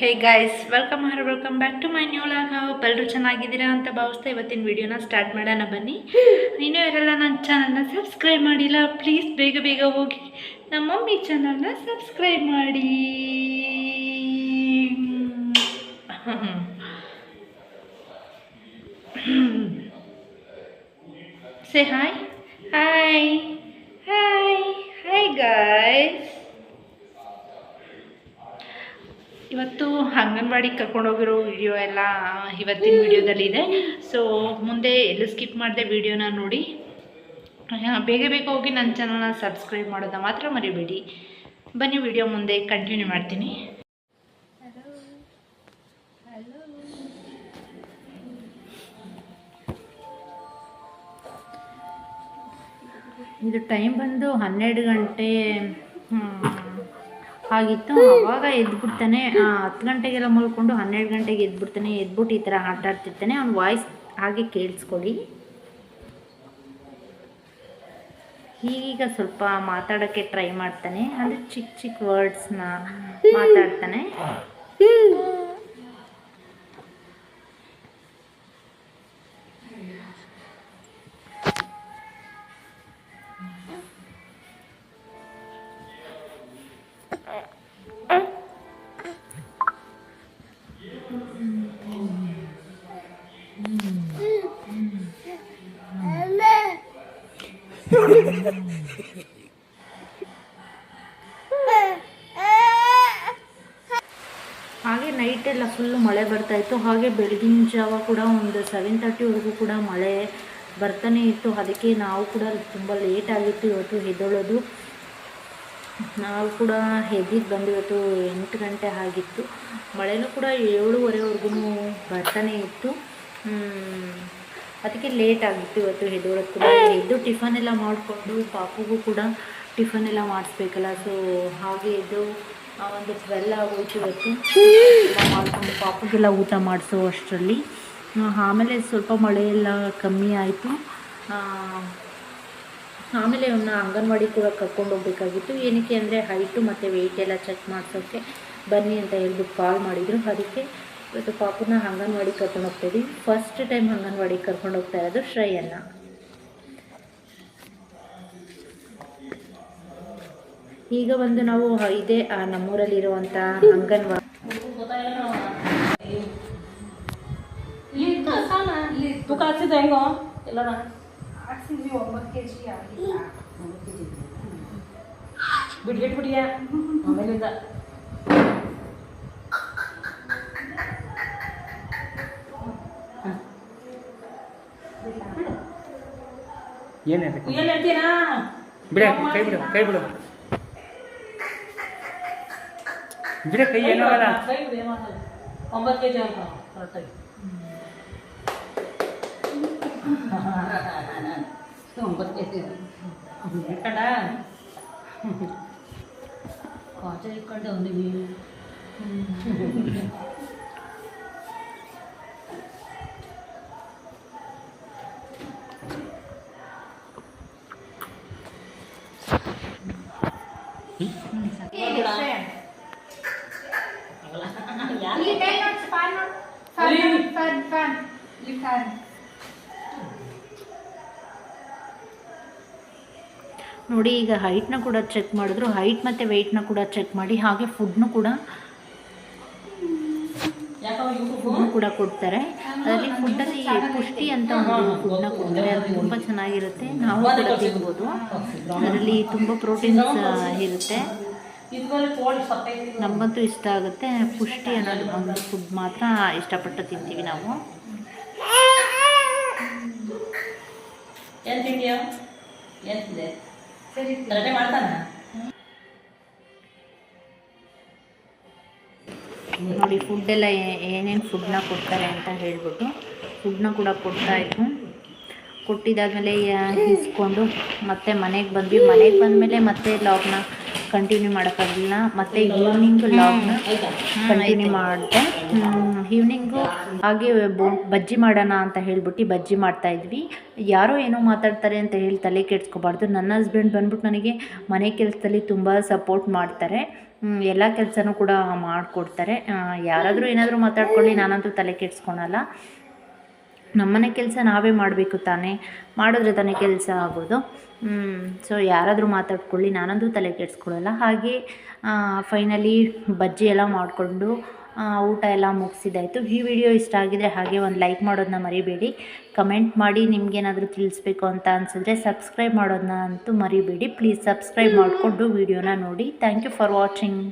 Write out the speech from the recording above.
Hey guys welcome here welcome back to my new vlog hope ಎಲ್ಲರೂ ಚೆನ್ನಾಗಿದ್ದೀರಾ ಅಂತ ಭಾವಿಸ್ತಾ ಇವತ್ತಿನ ವಿಡಿಯೋನ ಸ್ಟಾರ್ಟ್ ಮಾಡೋಣ ಬನ್ನಿ. ಇನ್ನೂ ಯಾರೆಲ್ಲ ನನ್ನ ಚಾನಲ್ನ ಸಬ್ಸ್ಕ್ರೈಬ್ ಮಾಡಿಲ್ಲ ಪ್ಲೀಸ್ ಬೇಗ ಬೇಗ ಹೋಗಿ ನಮ್ಮ ಮಮ್ಮಿ ಚಾನಲ್ನ ಸಬ್ಸ್ಕ್ರೈಬ್ ಮಾಡಿ. Say hi hi hi hi guys ಇವತ್ತು ಅಂಗನವಾಡಿಗೆ ಕರ್ಕೊಂಡೋಗಿರೋ ವಿಡಿಯೋ ಎಲ್ಲ ಇವತ್ತಿನ ವಿಡಿಯೋದಲ್ಲಿ ಇದೆ. ಸೊ ಮುಂದೆ ಎಲ್ಲ ಸ್ಕಿಪ್ ಮಾಡಿದೆ ವಿಡಿಯೋನ ನೋಡಿ. ಬೇಗ ಬೇಗ ಹೋಗಿ ನನ್ನ ಚಾನಲ್ನ ಸಬ್ಸ್ಕ್ರೈಬ್ ಮಾಡೋದನ್ನ ಮಾತ್ರ ಮರಿಬೇಡಿ. ಬನ್ನಿ ವಿಡಿಯೋ ಮುಂದೆ ಕಂಟಿನ್ಯೂ ಮಾಡ್ತೀನಿ. ಇದು ಟೈಮ್ ಬಂದು ಹನ್ನೆರಡು ಗಂಟೆ ಆಗಿತ್ತು ಅವಾಗ ಎದ್ಬಿಡ್ತಾನೆ ಹತ್ತು ಗಂಟೆಗೆಲ್ಲ ಮಲ್ಕೊಂಡು ಹನ್ನೆರಡು ಗಂಟೆಗೆ ಎದ್ಬಿಡ್ತಾನೆ, ಎದ್ಬಿಟ್ಟು ಈ ಥರ ಆಟ ಆಡ್ತಿರ್ತಾನೆ ಅವ್ನ ವಾಯ್ಸ್ ಹಾಗೆ ಕೇಳಿಸ್ಕೊಳ್ಳಿ. ಈಗೀಗ ಸ್ವಲ್ಪ ಮಾತಾಡೋಕ್ಕೆ ಟ್ರೈ ಮಾಡ್ತಾನೆ. ಅಂದರೆ ಚಿಕ್ಕ ಚಿಕ್ಕ ವರ್ಡ್ಸ್ನ ಮಾತಾಡ್ತಾನೆ. ಹಾಗೆ ನೈಟ್ ಎಲ್ಲ ಫುಲ್ಲು ಮಳೆ ಬರ್ತಾ ಇತ್ತು. ಹಾಗೆ ಬೆಳಗಿನ ಜಾವ ಕೂಡ ಒಂದು ಸೆವೆನ್ ತರ್ಟಿವರೆಗೂ ಕೂಡ ಮಳೆ ಬರ್ತಾನೆ ಇತ್ತು. ಅದಕ್ಕೆ ನಾವು ಕೂಡ ತುಂಬ ಲೇಟ್ ಆಗಿತ್ತು ಇವತ್ತು ಎದ್ದೊಳೋದು ನಾವು ಕೂಡ ಎದ್ದಿದ್ದು ಬಂದಿವತ್ತು ಎಂಟು ಗಂಟೆ ಆಗಿತ್ತು. ಮಳೆನೂ ಕೂಡ ಏಳುವರೆವರೆಗೂ ಬರ್ತಾನೆ ಇತ್ತು. ಅದಕ್ಕೆ ಲೇಟ್ ಆಗಿತ್ತು ಇವತ್ತು ಹೆದೋಳಕ್ಕೂ ಕೂಡ ಎದ್ದು ಟಿಫನ್ ಎಲ್ಲ ಮಾಡಿಕೊಂಡು ಪಾಪುಗೂ ಕೂಡ ಟಿಫನ್ ಎಲ್ಲ ಮಾಡಿಸ್ಬೇಕಲ್ಲ. ಸೊ ಹಾಗೆ ಎದ್ದು ಆ, ಒಂದು ಟ್ವೆಲ್ ಆಗೋಯ್ತು ಇವತ್ತು. ಮಾಡಿಕೊಂಡು ಪಾಪುಗೆಲ್ಲ ಊಟ ಮಾಡಿಸೋ ಅಷ್ಟರಲ್ಲಿ. ಆಮೇಲೆ ಸ್ವಲ್ಪ ಮಳೆ ಎಲ್ಲ ಕಮ್ಮಿ ಆಯಿತು. ಆಮೇಲೆ ಅವನ್ನ ಅಂಗನವಾಡಿ ಕೂಡ ಕರ್ಕೊಂಡು ಹೋಗ್ಬೇಕಾಗಿತ್ತು. ಏನಕ್ಕೆ ಅಂದರೆ ಹೈಟು ಮತ್ತು ವೆಯ್ಟ್ ಎಲ್ಲ ಚೆಕ್ ಮಾಡಿಸೋಕ್ಕೆ ಬನ್ನಿ ಅಂತ ಹೇಳ್ಬಿಟ್ಟು ಕಾಲ್ ಮಾಡಿದರು. ಅದಕ್ಕೆ ಇವತ್ತು ಪಾಪುನ ಅಂಗನವಾಡಿ ಕರ್ಕೊಂಡು ಹೋಗ್ತಾಯಿದ್ವಿ ಫಸ್ಟ್ ಟೈಮ್ ಅಂಗನವಾಡಿಗೆ ಕರ್ಕೊಂಡು ಹೋಗ್ತಾ ಇರೋದು ಶ್ರೇಯನ್ನ ಈಗ ಬಂದು ನಾವು ಇದೇ ನಮ್ಮೂರಲ್ಲಿರುವಂಥ ಅಂಗನವಾಡಿ. ತೂಕ ಹಾಕ್ಸಿದ್ದ ಹೆಂಗೋ ಎಲ್ಲರ ಬಿಡ್ಗೆಟ್ ಬಿಡಿಯ ಆಮೇಲಿಂದ. ಏನು ಹೇಳ್ಬೇಕು ಏನ್ ಹೇಳ್ತೀರಾ ಬಿಡ ಕೈ ಬಿಡು ಕೈ ಬಿಡು ಬಿಡ ಕೈ ಏನಾಗಲ್ಲ ಕೈ ಬಿಡು ಏನಾಗಲ್ಲ ಒಂಬತ್ತು ಕೆ ಜಿ ಅಂತ ಕರೆಕ್ಟಾಗಿ ಒಂಬತ್ತು ಕೆ ಜಿ ಕಡ ಕಾಚ ಇಟ್ಕೊಂಡೆ ಒಂದಿವಿ ನೋಡಿ, ಈಗ ಹೈಟ್ನ ಕೂಡ ಚೆಕ್ ಮಾಡಿದ್ರು. ಹೈಟ್ ಮತ್ತು ವೆಯ್ಟ್ನ ಕೂಡ ಚೆಕ್ ಮಾಡಿ, ಹಾಗೆ ಫುಡ್ನು ಕೂಡ ಕೂಡ ಕೊಡ್ತಾರೆ. ಅದರಲ್ಲಿ ಫುಡ್ಡಲ್ಲಿ ಪುಷ್ಟಿ ಅಂತ ಒಂದು ಫುಡ್ನ ಕೊಡ್ತಾರೆ. ಅದು ತುಂಬ ಚೆನ್ನಾಗಿರುತ್ತೆ. ನಾವು ಕೂಡ ತಿನ್ಬೋದು. ಅದರಲ್ಲಿ ತುಂಬ ಪ್ರೋಟೀನ್ಸ್ ಇರುತ್ತೆ. ನಮ್ಮಂತೂ ನಮಗಂತೂ ಇಷ್ಟ ಆಗುತ್ತೆ. ಪುಷ್ಟಿ ಅನ್ನೋದು ಒಂದು ಫುಡ್ ಮಾತ್ರ ಇಷ್ಟಪಟ್ಟು ತಿಂತೀವಿ ನಾವು. ಏನು ತಿಂಡಿಯೋ ಏನು ತಿಂದೆ? ಸರಿ ಮಾಡ್ತಾನ? ನೋಡಿ ಫುಡ್ಡೆಲ್ಲ ಏನೇನು ಫುಡ್ನ ಕೊಡ್ತಾರೆ ಅಂತ ಹೇಳ್ಬಿಟ್ಟು ಫುಡ್ನ ಕೂಡ ಕೊಡ್ತಾಯಿತ್ತು ಕೊಟ್ಟಿದ್ದಾದಮೇಲೆ ಇಸ್ಕೊಂಡು ಮತ್ತೆ ಮನೆಗೆ ಬಂದ್ವಿ. ಮನೆಗೆ ಬಂದಮೇಲೆ ಮತ್ತೆ ಲಾಗ್ನ ಕಂಟಿನ್ಯೂ ಮಾಡೋಕ್ಕಾಗಲಿಲ್ಲ. ಮತ್ತೆ ಈವ್ನಿಂಗ್ ಲಾಗ್ನ ಕಂಟಿನ್ಯೂ ಮಾಡಿದೆ. ಈವ್ನಿಂಗು ಹಾಗೆ ಬಜ್ಜಿ ಮಾಡೋಣ ಅಂತ ಹೇಳ್ಬಿಟ್ಟು ಬಜ್ಜಿ ಮಾಡ್ತಾ ಇದ್ವಿ. ಯಾರೋ ಏನೋ ಮಾತಾಡ್ತಾರೆ ಅಂತ ಹೇಳಿ ತಲೆ ಕೆಡ್ಸ್ಕೊಬಾರ್ದು. ನನ್ನ ಹಸ್ಬೆಂಡ್ ಬಂದ್ಬಿಟ್ಟು ನನಗೆ ಮನೆ ಕೆಲಸದಲ್ಲಿ ತುಂಬ ಸಪೋರ್ಟ್ ಮಾಡ್ತಾರೆ. ಎಲ್ಲ ಕೆಲಸನೂ ಕೂಡ ಮಾಡಿಕೊಡ್ತಾರೆ. ಯಾರಾದರೂ ಏನಾದರೂ ಮಾತಾಡ್ಕೊಳ್ಳಿ, ನಾನಂತೂ ತಲೆ ಕೆಡ್ಸ್ಕೊಳಲ್ಲ. ನಮ್ಮನೆ ಕೆಲಸ ನಾವೇ ಮಾಡಬೇಕು ತಾನೇ, ಮಾಡಿದ್ರೆ ತಾನೇ ಕೆಲಸ ಆಗೋದು. ಸೊ ಯಾರಾದರೂ ಮಾತಾಡ್ಕೊಳ್ಳಿ, ನಾನಂತೂ ತಲೆ ಕೆಡಿಸ್ಕೊಳ್ಳಲ್ಲ ಹಾಗೆ ಫೈನಲಿ ಬಜ್ಜಿ ಎಲ್ಲ ಮಾಡಿಕೊಂಡು ಊಟ ಎಲ್ಲ ಮುಗಿಸಿದಾಯಿತು ಈ ವಿಡಿಯೋ ಇಷ್ಟ ಆಗಿದರೆ ಹಾಗೆ ಒಂದು ಲೈಕ್ ಮಾಡೋದನ್ನ ಮರಿಬೇಡಿ. ಕಮೆಂಟ್ ಮಾಡಿ ನಿಮಗೇನಾದರೂ ತಿಳಿಸ್ಬೇಕು ಅಂತ ಅನಿಸಿದ್ರೆ ಸಬ್ಸ್ಕ್ರೈಬ್ ಮಾಡೋದನ್ನ ಅಂತೂ ಮರಿಬೇಡಿ. ಪ್ಲೀಸ್ ಸಬ್ಸ್ಕ್ರೈಬ್ ಮಾಡಿಕೊಂಡು ವಿಡಿಯೋನ ನೋಡಿ. Thank you for watching